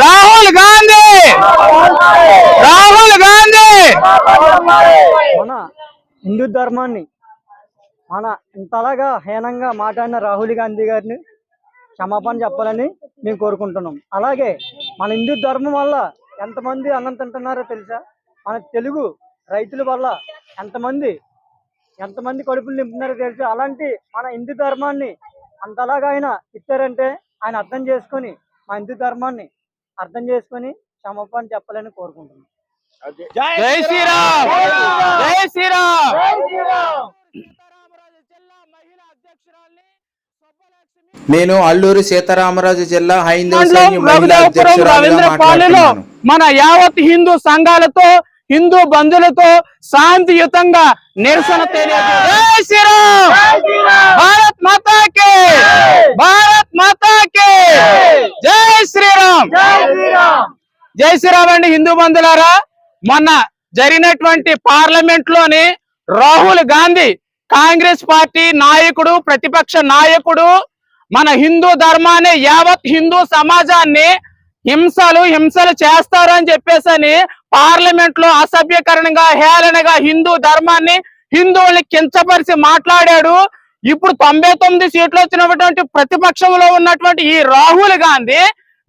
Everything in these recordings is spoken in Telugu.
రాహుల్ గాంధీ! రాహుల్ గాంధీ! మన హిందూ ధర్మాన్ని మన ఇంతలాగా హీనంగా మాట్లాడిన రాహుల్ గాంధీ గారిని క్షమాపణ చెప్పాలని మేము కోరుకుంటున్నాం. అలాగే మన హిందూ ధర్మం వల్ల ఎంతమంది అన్నం తింటున్నారో తెలుసా? మన తెలుగు రైతుల వల్ల ఎంతమంది ఎంతమంది కడుపులు నింపుతున్నారో తెలుసా? అలాంటి మన హిందూ ధర్మాన్ని అంతలాగా ఆయన ఇచ్చారంటే ఆయన అర్థం చేసుకొని మా హిందూ ధర్మాన్ని అర్థం చేసుకొని క్షమాపణ చెప్పాలని కోరుకుంటున్నాం. జై శ్రీరామ్! జై శ్రీరామ్! నేను అల్లూరి సీతారామరాజు జిల్లా రవీంద్రపాలెలో మాట్లాడుతున్నాను. మన యావత్ హిందూ సంఘాలతో హిందూ బంధులతో శాంతియుతంగా నిరసన తెలియజే జై శ్రీరామ్! భారత్ మాతాకి భారత్ మాతాకి జై శ్రీరామ్ జై శ్రీరామ్ అండి హిందూ బంధులారా. మొన్న జరిగినటువంటి పార్లమెంట్లోని రాహుల్ గాంధీ కాంగ్రెస్ పార్టీ నాయకుడు ప్రతిపక్ష నాయకుడు మన హిందూ ధర్మాన్ని యావత్ హిందూ సమాజాన్ని హింసలు హింసలు చేస్తారు అని చెప్పేసి పార్లమెంట్లో అసభ్యకరణంగా హేళనగా హిందూ ధర్మాన్ని హిందువుల్ని కించపరిచి మాట్లాడాడు. ఇప్పుడు తొంభై తొమ్మిది సీట్లు వచ్చినటువంటి ప్రతిపక్షంలో ఉన్నటువంటి ఈ రాహుల్ గాంధీ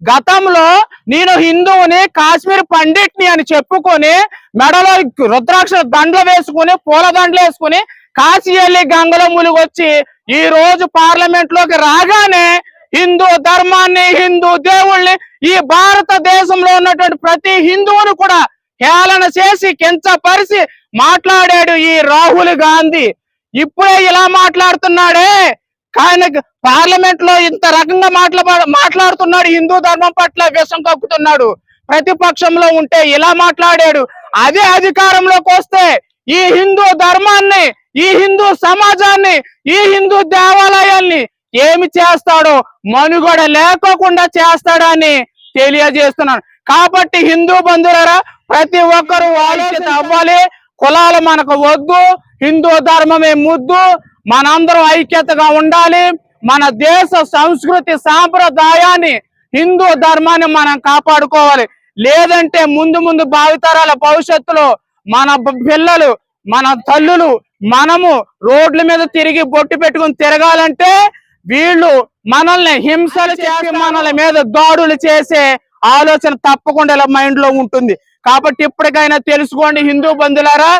గతంలో నేను హిందువుని కాశ్మీర్ పండిట్ని అని చెప్పుకొని మెడలో రుద్రాక్ష దండలు వేసుకుని పూల దండలు వేసుకుని కాశీ వెళ్ళి గంగలో మునిగొచ్చి ఈ రోజు పార్లమెంట్లోకి రాగానే హిందూ ధర్మాన్ని హిందూ దేవుళ్ళని ఈ భారతదేశంలో ఉన్నటువంటి ప్రతి హిందువును కూడా హేళన చేసి కించపరిచి మాట్లాడాడు ఈ రాహుల్ గాంధీ. ఇప్పుడే ఇలా మాట్లాడుతున్నాడే. కానీ పార్లమెంట్లో ఇంత రకంగా మాట్లా మాట్లాడుతున్నాడు హిందూ ధర్మం పట్ల విషం కక్కుతున్నాడు ప్రతిపక్షంలో ఉంటే ఇలా మాట్లాడాడు. అదే అధికారంలోకి వస్తే ఈ హిందూ ధర్మాన్ని ఈ హిందూ సమాజాన్ని ఈ హిందూ దేవాలయాల్ని ఏమి చేస్తాడో మనుగడ లేకోకుండా చేస్తాడని తెలియజేస్తున్నాను. కాబట్టి హిందూ బంధువులరా ప్రతి ఒక్కరూ ఐక్యత అవ్వాలి. కులాలు మనకు వద్దు హిందూ ధర్మమే ముద్దు మనందరం ఐక్యతగా ఉండాలి. మన దేశ సంస్కృతి సాంప్రదాయాన్ని హిందూ ధర్మాన్ని మనం కాపాడుకోవాలి. లేదంటే ముందు ముందు భావితరాల భవిష్యత్తులో మన పిల్లలు మన తల్లులు మనము రోడ్ల మీద తిరిగి బొట్టు పెట్టుకుని తిరగాలంటే వీళ్ళు మనల్ని హింసలు చేసి మనల మీద దాడులు చేసే ఆలోచన తప్పకుండా ఇలా మైండ్లో ఉంటుంది. కాబట్టి ఇప్పటికైనా తెలుసుకోండి హిందూ బంధులారా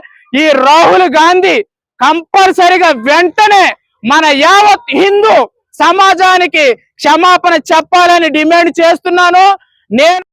ఈ రాహుల్ గాంధీ కంపల్సరిగా వెంటనే మన యావత్ హిందూ సమాజానికి క్షమాపణ చెప్పాలని డిమాండ్ చేస్తున్నాను. నేను